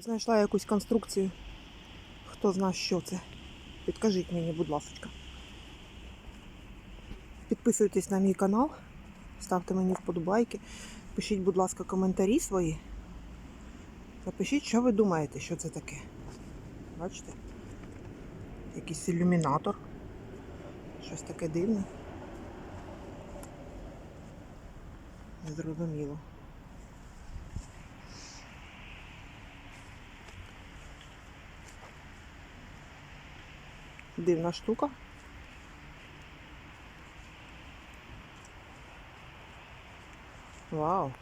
Знайшла якусь конструкцію. Хто знає, що це. Підкажіть мені, будь ласка. Підписуйтесь на мій канал, ставте мені вподобайки. Пишіть, будь ласка, коментарі свої. Напишіть, що ви думаєте, що це таке. Бачите? Якийсь ілюмінатор. Щось таке дивне. Незрозуміло. Дивна штука. Вау.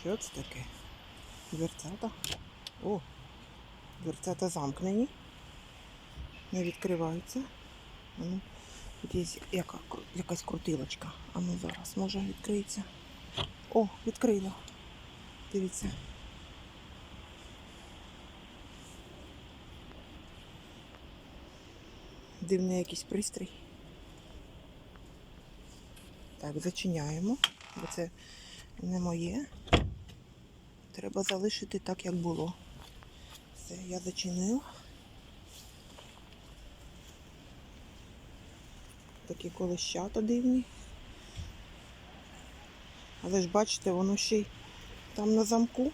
Що це таке? Дверцята. О, дверцята замкнені. Не відкриваються. Ну, тут є яка, якась крутилочка. А ну зараз може відкриється. О, відкрила. Дивіться. Дивний якийсь пристрій. Так, зачиняємо, бо це не моє. Треба залишити так, як було. Все, я зачинила. Такі колищата дивні. Але ж бачите, воно ще й там на замку.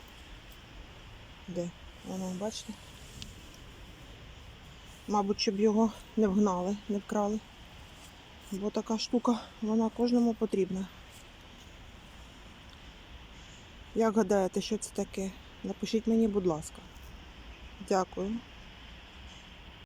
Де? Воно, бачите? Мабуть, щоб його не вгнали, не вкрали. Бо така штука, вона кожному потрібна. Як гадаєте, що це таке? Напишіть мені, будь ласка. Дякую.